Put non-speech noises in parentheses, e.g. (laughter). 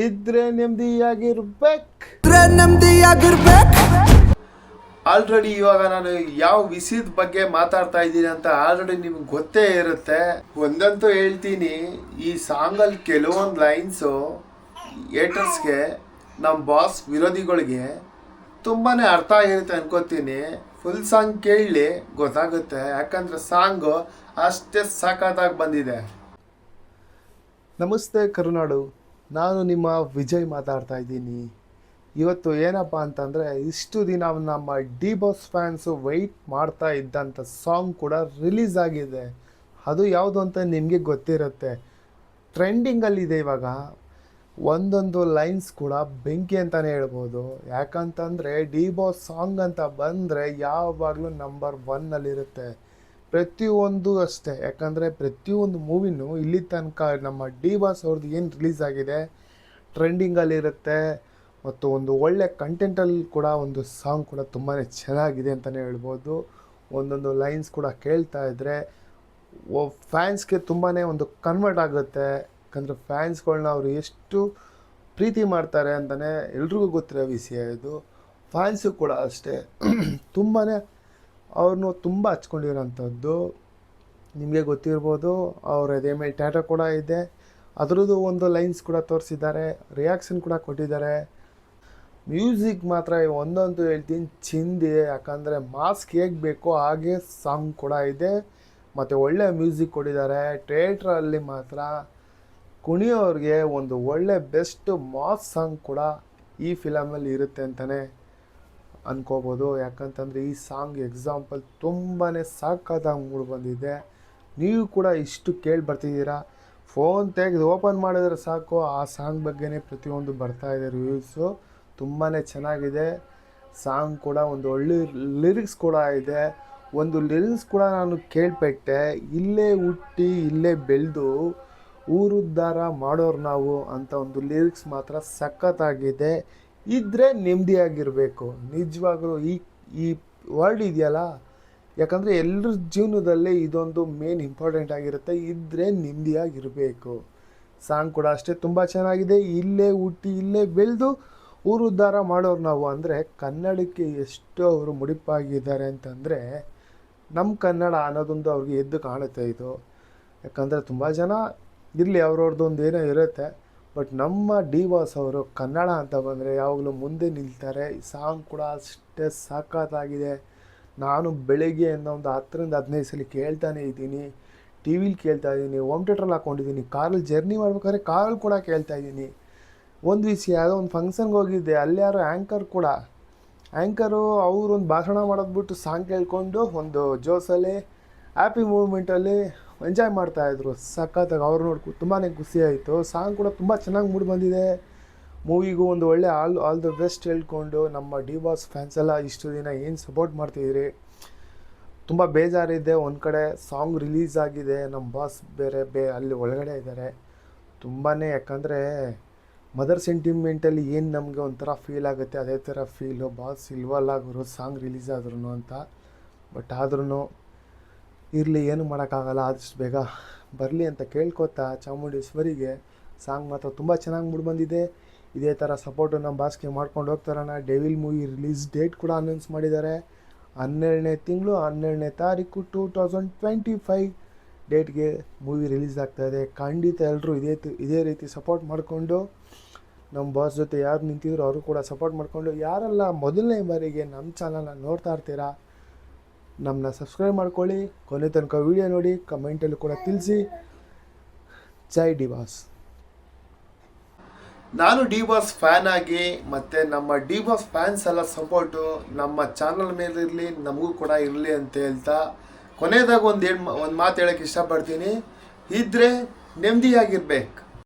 ಇದ್ರೆ ನೆಮ್ಮದಿಯಾಗಿರ್ಬೇಕು. ನೆಮ್ಮದಿಯಾಗಿರ್ಬೇಕು. ಆಲ್ರೆಡಿ ಇವಾಗ ನಾನು ಯಾವ ವಿಷಯದ ಬಗ್ಗೆ ಮಾತಾಡ್ತಾ ಇದ್ದೀನಿ ಅಂತ ಆಲ್ರೆಡಿ ನಿಮ್ಗೆ ಗೊತ್ತೇ ಇರುತ್ತೆ. ಒಂದಂತೂ ಹೇಳ್ತೀನಿ ಈ ಸಾಂಗಲ್ಲಿ ಕೆಲವೊಂದು ಲೈನ್ಸು ಏಟರ್ಸ್ಗೆ ನಮ್ಮ ಬಾಸ್ ವಿರೋಧಿಗಳಿಗೆ ತುಂಬಾ ಅರ್ಥ ಆಗಿರುತ್ತೆ ಅನ್ಕೋತೀನಿ. ಫುಲ್ ಸಾಂಗ್ ಕೇಳಿ ಗೊತ್ತಾಗುತ್ತೆ. ಯಾಕಂದ್ರೆ ಸಾಂಗು ಅಷ್ಟೇ ಸಾಕಾಗಿ ಬಂದಿದೆ. ನಮಸ್ತೆ ಕರುನಾಡು. ನಾನು ನಿಮ್ಮ ವಿಜಯ್ ಮಾತಾಡ್ತಾ ಇದ್ದೀನಿ. ಇವತ್ತು ಏನಪ್ಪ ಅಂತಂದರೆ, ಇಷ್ಟು ದಿನ ನಮ್ಮ ಡಿ ಬಾಸ್ ಫ್ಯಾನ್ಸು ವೆಯ್ಟ್ ಮಾಡ್ತಾ ಇದ್ದಂಥ ಸಾಂಗ್ ಕೂಡ ರಿಲೀಸ್ ಆಗಿದೆ. ಅದು ಯಾವುದು ಅಂತ ನಿಮಗೆ ಗೊತ್ತಿರುತ್ತೆ. ಟ್ರೆಂಡಿಂಗಲ್ಲಿದೆ ಇವಾಗ. ಒಂದೊಂದು ಲೈನ್ಸ್ ಕೂಡ ಬೆಂಕಿ ಅಂತಲೇ ಹೇಳ್ಬೋದು. ಯಾಕಂತಂದರೆ, ಡಿ ಬಾಸ್ ಸಾಂಗ್ ಅಂತ ಬಂದರೆ ಯಾವಾಗಲೂ ನಂಬರ್ ಒನ್ನಲ್ಲಿರುತ್ತೆ ಪ್ರತಿಯೊಂದು ಅಷ್ಟೇ. ಯಾಕಂದರೆ ಪ್ರತಿಯೊಂದು ಮೂವಿನೂ ಇಲ್ಲಿ ತನಕ ನಮ್ಮ ಡಿ ಬಾಸ್ ಅವ್ರದ್ದು ಏನು ರಿಲೀಸ್ ಆಗಿದೆ ಟ್ರೆಂಡಿಂಗಲ್ಲಿರುತ್ತೆ ಮತ್ತು ಒಂದು ಒಳ್ಳೆ ಕಂಟೆಂಟಲ್ಲಿ ಕೂಡ ಒಂದು ಸಾಂಗ್ ಕೂಡ ತುಂಬಾ ಚೆನ್ನಾಗಿದೆ ಅಂತಲೇ ಹೇಳ್ಬೋದು. ಒಂದೊಂದು ಲೈನ್ಸ್ ಕೂಡ ಕೇಳ್ತಾ ಇದ್ದರೆ ಓ ಫ್ಯಾನ್ಸ್ಗೆ ತುಂಬಾ ಒಂದು ಕನ್ವರ್ಟ್ ಆಗುತ್ತೆ. ಯಾಕಂದರೆ ಫ್ಯಾನ್ಸ್ಗಳನ್ನ ಅವರು ಎಷ್ಟು ಪ್ರೀತಿ ಮಾಡ್ತಾರೆ ಅಂತಲೇ ಎಲ್ರಿಗೂ ಗೊತ್ತಿರೋ ವಿಷಯ ಇದು. ಫ್ಯಾನ್ಸು ಕೂಡ ಅಷ್ಟೇ. (clears throat) ತುಂಬಾ ಅವ್ರನ್ನು ತುಂಬ ಹಚ್ಕೊಂಡಿರೋಂಥದ್ದು. ನಿಮಗೆ ಗೊತ್ತಿರ್ಬೋದು, ಅವ್ರ ಎದೆ ಮೇಲೆ ಟ್ಯಾಟೋ ಕೂಡ ಇದೆ. ಅದರದ್ದು ಒಂದು ಲೈನ್ಸ್ ಕೂಡ ತೋರಿಸಿದ್ದಾರೆ ರಿಯಾಕ್ಷನ್ ಕೂಡ ಕೊಟ್ಟಿದ್ದಾರೆ. ಮ್ಯೂಸಿಕ್ ಮಾತ್ರ ಒಂದೊಂದು ಹೇಳ್ತೀನಿ, ಚಿಂದಿ, ಯಾಕಂದರೆ ಮಾಸ್ಕ್ ಹೇಗೆ ಬೇಕೋ ಹಾಗೆ ಸಾಂಗ್ ಕೂಡ ಇದೆ. ಮತ್ತು ಒಳ್ಳೆ ಮ್ಯೂಸಿಕ್ ಕೊಟ್ಟಿದ್ದಾರೆ. ಥಿಯೇಟ್ರಲ್ಲಿ ಮಾತ್ರ ಕುಣಿಯೋರಿಗೆ ಒಂದು ಒಳ್ಳೆ ಬೆಸ್ಟ್ ಮಾಸ್ ಸಾಂಗ್ ಕೂಡ ಈ ಫಿಲಮಲ್ಲಿ ಇರುತ್ತೆ ಅಂತಲೇ ಅನ್ಕೋಬೋದು. ಯಾಕಂತಂದರೆ ಈ ಸಾಂಗ್ ಎಕ್ಸಾಂಪಲ್ ತುಂಬಾ ಸಾಕಾದಾಗ ಮೂಡಿ ಬಂದಿದೆ. ನೀವು ಕೂಡ ಇಷ್ಟು ಕೇಳಿ ಬರ್ತಿದ್ದೀರಾ? ಫೋನ್ ತೆಗೆದು ಓಪನ್ ಮಾಡಿದ್ರೆ ಸಾಕು. ಆ ಸಾಂಗ್ ಬಗ್ಗೆನೇ ಪ್ರತಿಯೊಂದು ಇದೆ ರಿವ್ಯೂಸು ತುಂಬಾ ಚೆನ್ನಾಗಿದೆ. ಸಾಂಗ್ ಕೂಡ ಒಂದು ಒಳ್ಳೆ ಲಿರಿಕ್ಸ್ ಕೂಡ ಇದೆ. ಒಂದು ಲಿರಿಕ್ಸ್ ಕೂಡ ನಾನು ಕೇಳ್ಪಟ್ಟೆ. ಇಲ್ಲೇ ಹುಟ್ಟಿ, ಇಲ್ಲೇ ಬೆಳೆದು ಊರುದ್ಧಾರ ಮಾಡೋರು ನಾವು ಅಂತ ಒಂದು ಲಿರಿಕ್ಸ್ ಮಾತ್ರ ಸಖತ್ತಾಗಿದೆ. ಇದ್ದರೆ ನೆಮ್ಮದಿಯಾಗಿರಬೇಕು. ನಿಜವಾಗ್ಲೂ ಈ ಈ ವರ್ಲ್ಡ್ ಇದೆಯಲ್ಲ? ಯಾಕಂದರೆ ಎಲ್ಲರ ಜೀವನದಲ್ಲೇ ಇದೊಂದು ಮೇನ್ ಇಂಪಾರ್ಟೆಂಟ್ ಆಗಿರುತ್ತೆ. ಇದ್ದರೆ ನೆಮ್ಮದಿಯಾಗಿರಬೇಕು. ಸಾಂಗ್ ಕೂಡ ಅಷ್ಟೇ ತುಂಬ ಚೆನ್ನಾಗಿದೆ. ಇಲ್ಲೇ ಹುಟ್ಟಿ, ಇಲ್ಲೇ ಬೆಳೆದು ಊರು ಉದ್ಧಾರ ಮಾಡೋರು ನಾವು ಅಂದರೆ ಕನ್ನಡಕ್ಕೆ ಎಷ್ಟು ಅವರು ಮುಡಿಪಾಗಿದ್ದಾರೆ ಅಂತಂದರೆ ನಮ್ಮ ಕನ್ನಡ ಅನ್ನೋದೊಂದು ಅವ್ರಿಗೆ ಎದ್ದು ಕಾಣುತ್ತೆ ಇದು. ಯಾಕಂದರೆ ತುಂಬ ಜನ ಇರಲಿ ಅವ್ರವ್ರದ್ದು ಒಂದು ಏನೋ ಇರುತ್ತೆ. ಬಟ್ ನಮ್ಮ ಡಿ ವಾಸ್ ಅವರು ಕನ್ನಡ ಅಂತ ಬಂದರೆ ಯಾವಾಗಲೂ ಮುಂದೆ ನಿಲ್ತಾರೆ. ಈ ಸಾಂಗ್ ಕೂಡ ಅಷ್ಟೇ ಸಾಕಾತಾಗಿದೆ. ನಾನು ಬೆಳಗ್ಗೆಯಿಂದ ಒಂದು ಹತ್ತರಿಂದ ಹದಿನೈದು ಸಲ ಕೇಳ್ತಾನೆ ಇದ್ದೀನಿ. ಟಿ ವಿಲಿ ಕೇಳ್ತಾ ಇದ್ದೀನಿ. ಹೋಮ್ ಥಿಯೇಟ್ರಲ್ಲಿ ಹಾಕ್ಕೊಂಡಿದ್ದೀನಿ ಕಾರಲ್ಲಿ ಜರ್ನಿ ಮಾಡ್ಬೇಕಾದ್ರೆ ಕಾರಲ್ಲಿ ಕೂಡ ಕೇಳ್ತಾ ಇದ್ದೀನಿ. ಒಂದು ವಿಷಯ, ಯಾವುದೋ ಒಂದು ಫಂಕ್ಷನ್ಗೆ ಹೋಗಿದ್ದೆ. ಅಲ್ಲಿ ಯಾರೋ ಆ್ಯಂಕರ್ ಕೂಡ. ಆ್ಯಂಕರು ಅವರು ಒಂದು ಭಾಷಣ ಮಾಡೋದ್ಬಿಟ್ಟು ಸಾಂಗ್ ಕೇಳ್ಕೊಂಡು ಒಂದು ಜೋಸಲ್ಲಿ ಹ್ಯಾಪಿ ಮೂಮೆಂಟಲ್ಲಿ ಎಂಜಾಯ್ ಮಾಡ್ತಾಯಿದ್ರು ಸಖತ್ತಾಗಿ ಅವ್ರು ನೋಡ್ಕೊ ತುಂಬಾ ಖುಷಿ ಆಯಿತು. ಸಾಂಗ್ ಕೂಡ ತುಂಬ ಚೆನ್ನಾಗಿ ಮೂಡಿ ಬಂದಿದೆ. ಮೂವಿಗೂ ಒಂದು ಒಳ್ಳೆ ಆಲ್ ಆಲ್ ದ ಬೆಸ್ಟ್ ಹೇಳ್ಕೊಂಡು ನಮ್ಮ ಡಿ ಬಾಸ್ ಫ್ಯಾನ್ಸ್ ಎಲ್ಲ ಇಷ್ಟು ದಿನ ಏನು ಸಪೋರ್ಟ್ ಮಾಡ್ತಿದ್ದೀರಿ ತುಂಬ ಬೇಜಾರಿದೆ. ಒಂದು ಕಡೆ ಸಾಂಗ್ ರಿಲೀಸ್ ಆಗಿದೆ. ನಮ್ಮ ಬಾಸ್ ಬೇರೆ ಬೇ ಅಲ್ಲಿ ಒಳಗಡೆ ಇದ್ದಾರೆ ತುಂಬಾ ಯಾಕಂದರೆ ಮದರ್ ಸೆಂಟಿಮೆಂಟಲ್ಲಿ ಏನು ನಮಗೆ ಒಂಥರ ಫೀಲ್ ಆಗುತ್ತೆ, ಅದೇ ಥರ ಫೀಲು ಬಾಸ್ ಇಲ್ವಲ್ಲ ಆಗಿರೋ ಸಾಂಗ್ ರಿಲೀಸ್ ಆದ್ರೂ ಅಂತ. ಬಟ್ ಆದ್ರೂ ಇರಲಿ, ಏನು ಮಾಡೋಕ್ಕಾಗಲ್ಲ, ಆದಷ್ಟು ಬೇಗ ಬರಲಿ ಅಂತ ಕೇಳ್ಕೊತಾ ಚಾಮುಂಡೇಶ್ವರಿಗೆ ಸಾಂಗ್ ಮಾತ್ರ ತುಂಬ ಚೆನ್ನಾಗಿ ಮೂಡ್ ಬಂದಿದೆ. ಇದೇ ಥರ ಸಪೋರ್ಟು ನಮ್ಮ ಬಾಸ್ಗೆ ಮಾಡ್ಕೊಂಡು ಹೋಗ್ತಾರಣ. ಡೆವಿಲ್ ಮೂವಿ ರಿಲೀಸ್ ಡೇಟ್ ಕೂಡ ಅನೌನ್ಸ್ ಮಾಡಿದ್ದಾರೆ. ಹನ್ನೆರಡನೇ ತಿಂಗಳು ಹನ್ನೆರಡನೇ ತಾರೀಕು ಟೂ ತೌಸಂಡ್ ಟ್ವೆಂಟಿ ಫೈವ್ ಡೇಟ್ಗೆ ಮೂವಿ ರಿಲೀಸ್ ಆಗ್ತಾಯಿದೆ ಖಂಡಿತ ಎಲ್ಲರೂ ಇದೇ ಇದೇ ರೀತಿ ಸಪೋರ್ಟ್ ಮಾಡಿಕೊಂಡು ನಮ್ಮ ಬಾಸ್ ಜೊತೆ ಯಾರು ನಿಂತಿದ್ರು ಅವರು ಕೂಡ ಸಪೋರ್ಟ್ ಮಾಡಿಕೊಂಡು ಯಾರೆಲ್ಲ ಮೊದಲನೇ ಬಾರಿಗೆ ನಮ್ಮ ಚಾನಲ್ನ ನೋಡ್ತಾ ಇರ್ತೀರಾ ನಮ್ಮನ್ನ ಸಬ್ಸ್ಕ್ರೈಬ್ ಮಾಡ್ಕೊಳ್ಳಿ, ಕೊನೆ ತನಕ ವೀಡಿಯೋ ನೋಡಿ ಕಮೆಂಟಲ್ಲಿ ಕೂಡ ತಿಳಿಸಿ. ಜೈ ಡಿ ಬಾಸ್ ನಾನು ಡಿ ಬಾಸ್ ಫ್ಯಾನ್ ಆಗಿ, ಮತ್ತು ನಮ್ಮ ಡಿ ಬಾಸ್ ಫ್ಯಾನ್ಸ್ ಎಲ್ಲ ಸಪೋರ್ಟು ನಮ್ಮ ಚಾನಲ್ ಮೇಲೆ ಇರಲಿ, ನಮಗೂ ಕೂಡ ಇರಲಿ ಅಂತ ಹೇಳ್ತಾ, ಕೊನೆಯದಾಗ ಒಂದು ಏನು, ಒಂದು ಮಾತು ಹೇಳೋಕ್ಕೆ ಇಷ್ಟಪಡ್ತೀನಿ. ಇದ್ದರೆ ನೆಮ್ಮದಿಯಾಗಿರ್ಬೇಕು.